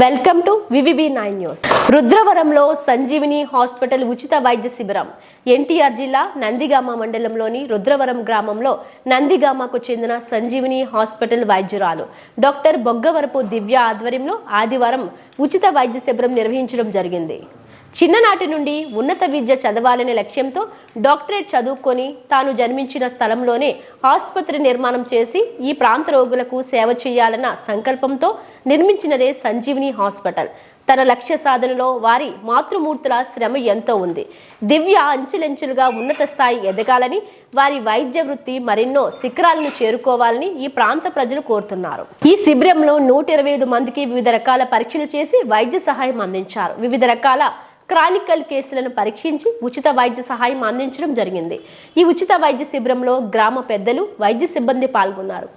Welcome to VVB nine news. రుద్రవరంలో Sanjeevini hospital ఉచిత వైద్య శిబిరం. ఎన్టీఆర్ జిల్లా నందిగామ మండలంలోని రుద్రవరం గ్రామంలో నందిగామకు చెందిన సంజీవిని హాస్పిటల్ వైద్యురాలు డాక్టర్ బొగ్గవరపు దివ్య ఆధ్వర్యంలో ఆదివారం ఉచిత వైద్య శిబిరం నిర్వహించడం జరిగింది. చిన్ననాటి నుండి ఉన్నత విద్య చదవాలనే లక్ష్యంతో డాక్టరేట్ చదువుకొని తాను జన్మించిన స్థలంలోనే ఆసుపత్రి నిర్మాణం చేసి ఈ ప్రాంత రోగులకు సేవ చేయాలన్న సంకల్పంతో నిర్మించినదే సంజీవిని హాస్పిటల్. తన లక్ష్య సాధనలో వారి మాతృమూర్తుల శ్రమ ఎంతో ఉంది. దివ్య అంచెలంచెలుగా ఉన్నత స్థాయి ఎదగాలని వారి వైద్య వృత్తి మరెన్నో శిఖరాలను చేరుకోవాలని ఈ ప్రాంత ప్రజలు కోరుతున్నారు. ఈ శిబిరంలో నూట ఇరవై ఐదు మందికి వివిధ రకాల పరీక్షలు చేసి వైద్య సహాయం అందించారు. వివిధ రకాల క్రానికల్ కేసులను పరీక్షించి ఉచిత వైద్య సహాయం అందించడం జరిగింది. ఈ ఉచిత వైద్య శిబిరంలో గ్రామ పెద్దలు వైద్య సిబ్బంది పాల్గొన్నారు.